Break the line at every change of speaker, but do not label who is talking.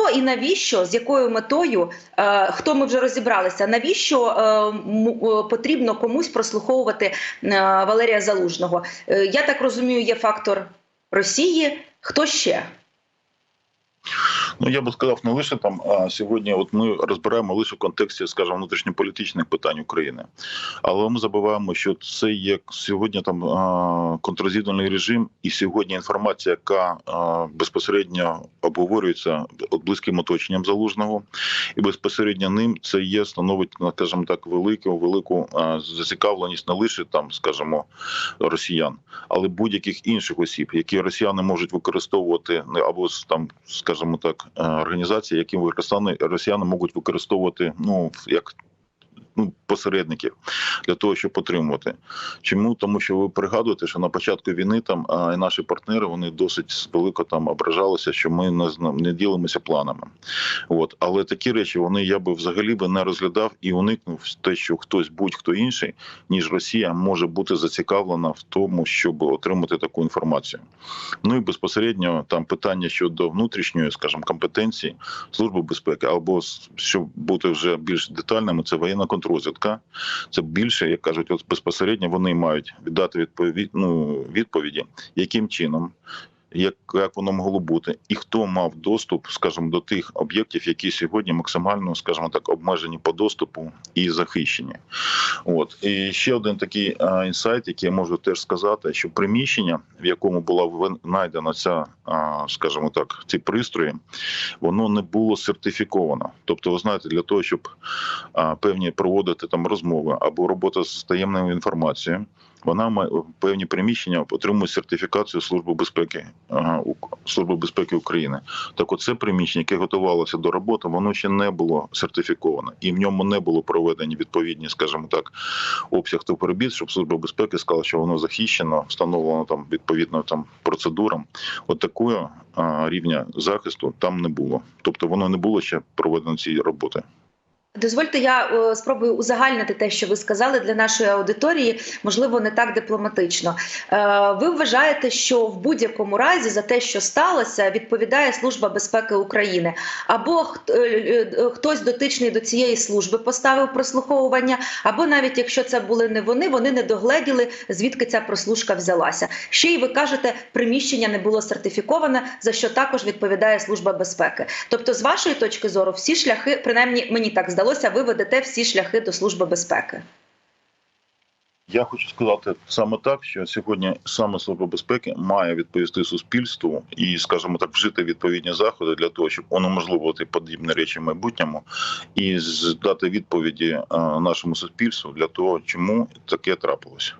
Хто і навіщо, з якою метою, е, хто ми вже розібралися, навіщо е, е, потрібно комусь прослуховувати Валерія Залужного? Я так розумію, є фактор Росії. Хто ще?
Ну я би сказав, не лише там а сьогодні. От ми розбираємо лише в контексті, скажімо, внутрішньополітичних питань України, але ми забуваємо, що це є сьогодні там а, контррозвідувальний режим, і сьогодні інформація, яка безпосередньо обговорюється близьким оточенням залужного, і безпосередньо ним це є становить, ну, скажімо так, велику велику зацікавленість не лише там, скажімо, росіян, але будь-яких інших осіб, які росіяни можуть використовувати не або там, скажімо так, е, організації, які росіяни можуть використовувати ну як. Ну, посередників для того, щоб отримувати. Чому? Тому що ви пригадуєте, що на початку війни там і наші партнери вони досить велико там ображалися, що ми не не ділимося планами. От, але такі речі вони я би взагалі би не розглядав і уникнув те, що хтось будь-хто інший, ніж Росія, може бути зацікавлена в тому, щоб отримати таку інформацію. Ну і безпосередньо там питання щодо внутрішньої, скажімо, компетенції служби безпеки, або щоб бути вже більш детальними, це воєнна контррозвідка. Це більше, як кажуть, от безпосередньо вони мають віддати відповідь, ну, відповіді, яким чином. Як, як воно могло бути, і хто мав доступ, скажімо, до тих об'єктів, які сьогодні максимально, скажімо так, обмежені по доступу і захищені. От і ще один такий а, інсайт, який я можу теж сказати, що приміщення, в якому була знайдена ця, а, скажімо так, ці пристрої, воно не було сертифіковано. Тобто, ви знаєте, для того, щоб а, певні проводити там розмови або робота з таємною інформацією. Вона має певні приміщення отримують сертифікацію Служби безпеки Служби безпеки України. Так, оце приміщення, яке готувалося до роботи, воно ще не було сертифіковане, і в ньому не було проведені відповідні, скажімо так, обсяг та перебіт, щоб служба безпеки сказала, що воно захищено, встановлено там відповідно там процедурам. От такого рівня захисту там не було. Тобто воно не було ще проведено цієї роботи.
Дозвольте, я е, спробую узагальнити те, що ви сказали для нашої аудиторії, можливо, не так дипломатично. Е, ви вважаєте, що в будь-якому разі за те, що сталося, відповідає Служба безпеки України, або е, хтось дотичний до цієї служби поставив прослуховування, або навіть якщо це були не вони, вони не догледіли, звідки ця прослушка взялася. Ще й ви кажете, приміщення не було сертифіковане, за що також відповідає Служба безпеки. Тобто, з вашої точки зору, всі шляхи, принаймні мені так здалося, ви всі шляхи до Служби безпеки.
Я хочу сказати саме так, що сьогодні саме служба безпеки має відповісти суспільству і, скажімо так, вжити відповідні заходи для того, щоб унеможливити подібні речі в майбутньому і дати відповіді е, нашому суспільству для того, чому таке трапилося.